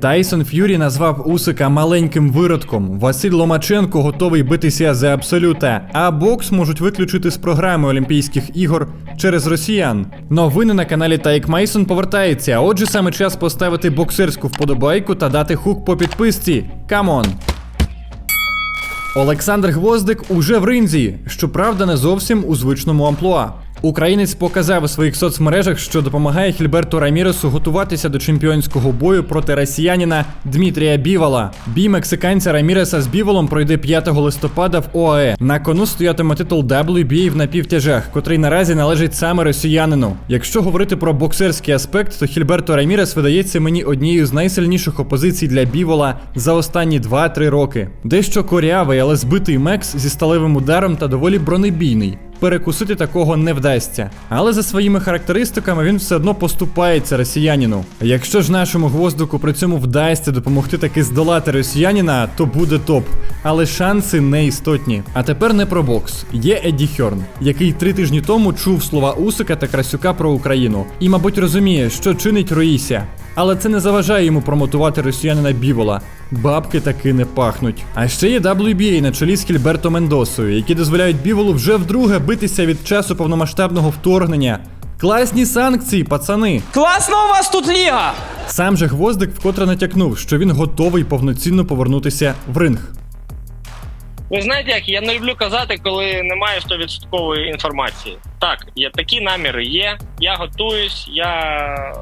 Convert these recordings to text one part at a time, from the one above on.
Тайсон Ф'юрі назвав Усика маленьким виродком. Василь Ломаченко готовий битися за абсолюта. А бокс можуть виключити з програми Олімпійських ігор через росіян. Новини на каналі Тайк Мейсон повертається. Отже, саме час поставити боксерську вподобайку та дати хук по підписці. Камон! Олександр Гвоздик уже в ринзі, щоправда, не зовсім у звичному амплуа. Українець показав у своїх соцмережах, що допомагає Хільберту Раміресу готуватися до чемпіонського бою проти росіянина Дмитрія Бівола. Бій мексиканця Раміреса з Біволом пройде 5 листопада в ОАЕ. На кону стоятиме титул WBA в напівтяжах, котрий наразі належить саме росіянину. Якщо говорити про боксерський аспект, то Хільберто Рамірес видається мені однією з найсильніших опозицій для Бівола за останні 2-3 роки. Дещо корявий, але збитий Мекс зі сталевим ударом та доволі бронебійний. Перекусити такого не вдасться. Але за своїми характеристиками він все одно поступається росіянину. Якщо ж нашому гвоздику при цьому вдасться допомогти таки здолати росіянина, то буде топ. Але шанси не істотні. А тепер не про бокс. Є Едді Хьорн, який три тижні тому чув слова Усика та Красюка про Україну. І, мабуть, розуміє, що чинить Руїся. Але це не заважає йому промотувати росіянина Бівола. Бабки таки не пахнуть. А ще є WBA на чолі з Хільберто Мендосою, які дозволяють Біволу вже вдруге битися від часу повномасштабного вторгнення. Класні санкції, пацани. Класна у вас тут ліга! Сам же гвоздик вкотре натякнув, що він готовий повноцінно повернутися в ринг. Ви знаєте, як я не люблю казати, коли немає 100% інформації. Так, є такі наміри є. Я готуюсь, я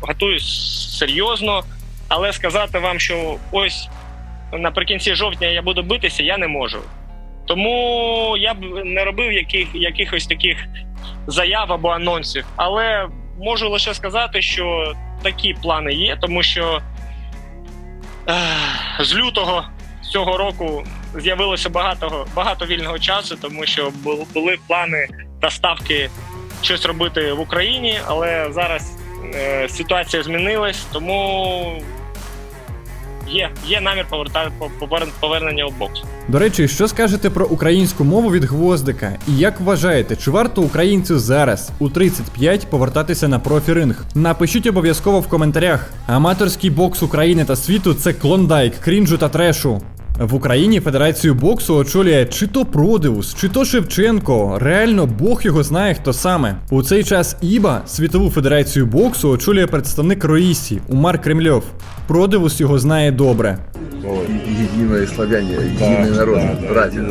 готуюсь серйозно, але сказати вам, що ось наприкінці жовтня я буду битися, я не можу. Тому я б не робив яких, якихось таких заяв або анонсів. Але можу лише сказати, що такі плани є, тому що ех, з лютого цього року з'явилося багато, багато вільного часу, тому що були плани та ставки щось робити в Україні, але зараз е, ситуація змінилась, тому є, є намір повертати повернення у бокс. До речі, що скажете про українську мову від гвоздика? І як вважаєте, чи варто українцю зараз у 35 повертатися на профі-ринг? Напишіть обов'язково в коментарях. Аматорський бокс України та світу це клондайк, крінжу та трешу. В Україні Федерацію боксу очолює чи то Продеус, чи то Шевченко. Реально Бог його знає хто саме. У цей час Іба, світову федерацію боксу, очолює представник Роїсі Умар Кремльов. Продеус його знає добре. единые славяне, единый народ, братья.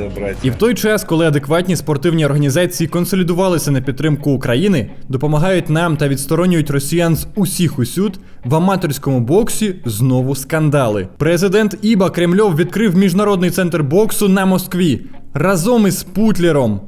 І в той час, коли адекватні спортивні організації консолідувалися на підтримку України, допомагають нам та відсторонюють росіян з усіх усюд, в аматорському боксі знову скандали. Президент Іба Кремльов відкрив міжнародний центр боксу на Москві разом із Путлером.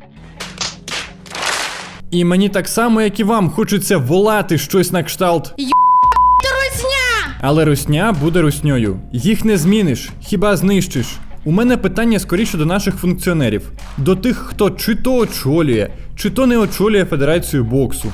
І мені так само, як і вам, хочеться волати щось на кшталт. Русня! Але русня буде русньою. Їх не зміниш, хіба знищиш. У мене питання скоріше до наших функціонерів, до тих, хто чи то очолює, чи то не очолює Федерацію боксу.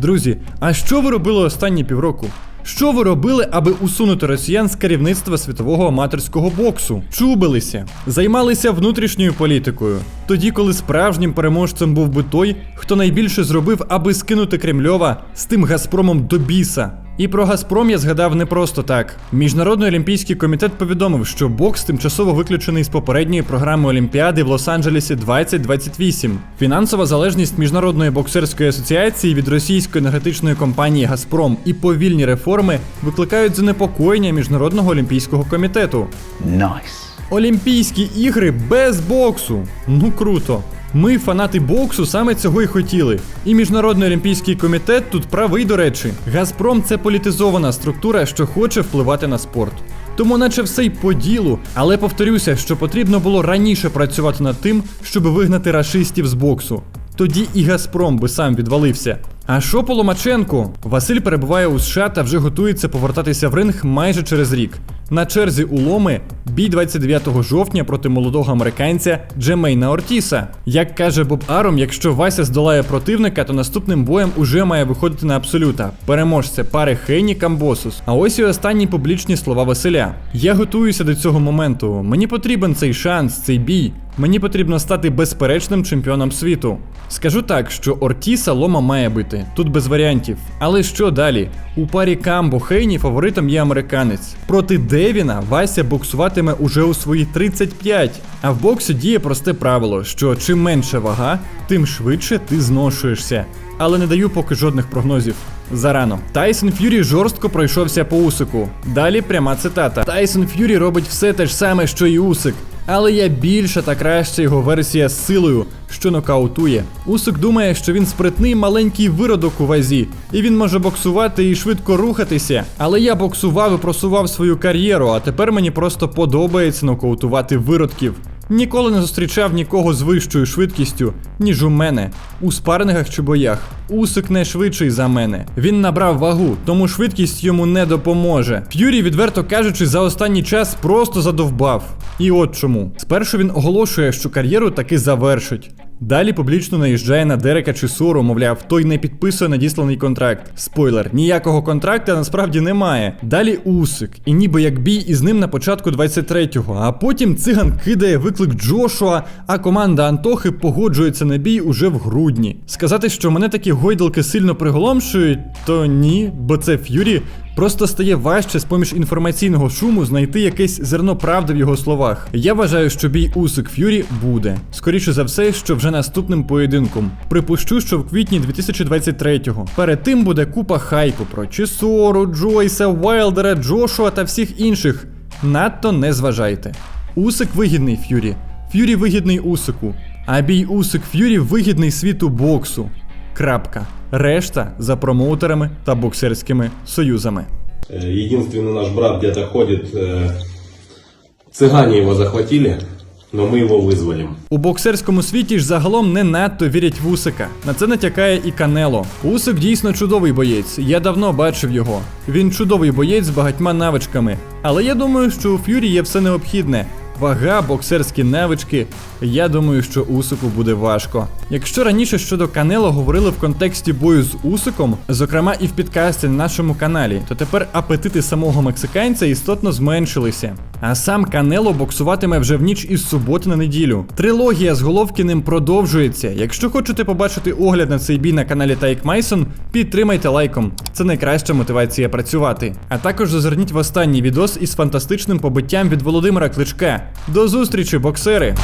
Друзі, а що ви робили останні півроку? Що ви робили, аби усунути росіян з керівництва світового аматорського боксу? Чубилися, займалися внутрішньою політикою. Тоді, коли справжнім переможцем був би той, хто найбільше зробив, аби скинути Кремльова з тим Газпромом до біса. І про Газпром я згадав не просто так. Міжнародний олімпійський комітет повідомив, що бокс тимчасово виключений з попередньої програми Олімпіади в Лос-Анджелесі 2028. Фінансова залежність міжнародної боксерської асоціації від російської енергетичної компанії Газпром і повільні реформи викликають занепокоєння міжнародного олімпійського комітету. Олімпійські ігри без боксу. Ну круто. Ми, фанати боксу, саме цього і хотіли. І Міжнародний олімпійський комітет тут правий, до речі. Газпром це політизована структура, що хоче впливати на спорт. Тому, наче все й по ділу, але повторюся, що потрібно було раніше працювати над тим, щоб вигнати рашистів з боксу. Тоді і Газпром би сам відвалився. А що по Ломаченку? Василь перебуває у США та вже готується повертатися в ринг майже через рік. На черзі уломи бій 29 жовтня проти молодого американця Джемейна Ортіса. Як каже Боб Аром, якщо Вася здолає противника, то наступним боєм уже має виходити на абсолюта. Переможця пари Хейні Камбосус. А ось і останні публічні слова Василя. Я готуюся до цього моменту. Мені потрібен цей шанс, цей бій. Мені потрібно стати безперечним чемпіоном світу. Скажу так, що Ортіса Лома має бити, тут без варіантів. Але що далі? У парі Камбо Хейні фаворитом є американець. Проти Девіна Вася боксуватиме уже у свої 35. А в боксі діє просте правило, що чим менше вага, тим швидше ти зношуєшся. Але не даю поки жодних прогнозів. Зарано. Тайсон Ф'юрі жорстко пройшовся по Усику. Далі пряма цитата. Тайсон Ф'юрі робить все те ж саме, що і Усик. Але я більша та краща його версія з силою, що нокаутує. Усик думає, що він спритний маленький виродок у вазі, і він може боксувати і швидко рухатися. Але я боксував і просував свою кар'єру, а тепер мені просто подобається нокаутувати виродків. Ніколи не зустрічав нікого з вищою швидкістю, ніж у мене, у спаррингах чи боях. Усик не швидший за мене. Він набрав вагу, тому швидкість йому не допоможе. Ф'юрі, відверто кажучи, за останній час просто задовбав. І от чому. Спершу він оголошує, що кар'єру таки завершить. Далі публічно наїжджає на Дерека чи Сору, мовляв, той не підписує надісланий контракт. Спойлер, ніякого контракта насправді немає. Далі Усик, і ніби як бій із ним на початку 23-го. А потім циган кидає виклик Джошуа, а команда Антохи погоджується на бій уже в грудні. Сказати, що мене такі гойдалки сильно приголомшують, то ні, бо це Ф'юрі Просто стає важче з поміж інформаційного шуму знайти якесь зерно правди в його словах. Я вважаю, що бій Усик Ф'юрі буде. Скоріше за все, що вже наступним поєдинком. Припущу, що в квітні 2023-го. Перед тим буде купа хайпу про Чісору, Джойса, Вайлдера, Джошуа та всіх інших. Надто не зважайте. Усик вигідний Ф'юрі. Ф'юрі вигідний Усику. А бій Усик Ф'юрі вигідний світу боксу. Крапка. Решта за промоутерами та боксерськими союзами. Э, Единственный наш брат где-то ходит. э, Цыгане его захватили, но мы его вызволим. У боксерському світі ж загалом не надто вірять в Усика. На це натякає і Канело. Усик дійсно чудовий боєць. Я давно бачив його. Він чудовий боєць з багатьма навичками. Але я думаю, що у Ф'юрі є все необхідне. Вага, боксерські навички. Я думаю, що Усику буде важко. Якщо раніше щодо Канело говорили в контексті бою з Усиком, зокрема і в підкасті на нашому каналі, то тепер апетити самого мексиканця істотно зменшилися. А сам Канело боксуватиме вже в ніч із суботи на неділю. Трилогія з Головкіним продовжується. Якщо хочете побачити огляд на цей бій на каналі Тайк Майсон, підтримайте лайком. Це найкраща мотивація працювати. А також зазирніть в останній відос із фантастичним побиттям від Володимира Кличка. До зустрічі, боксери!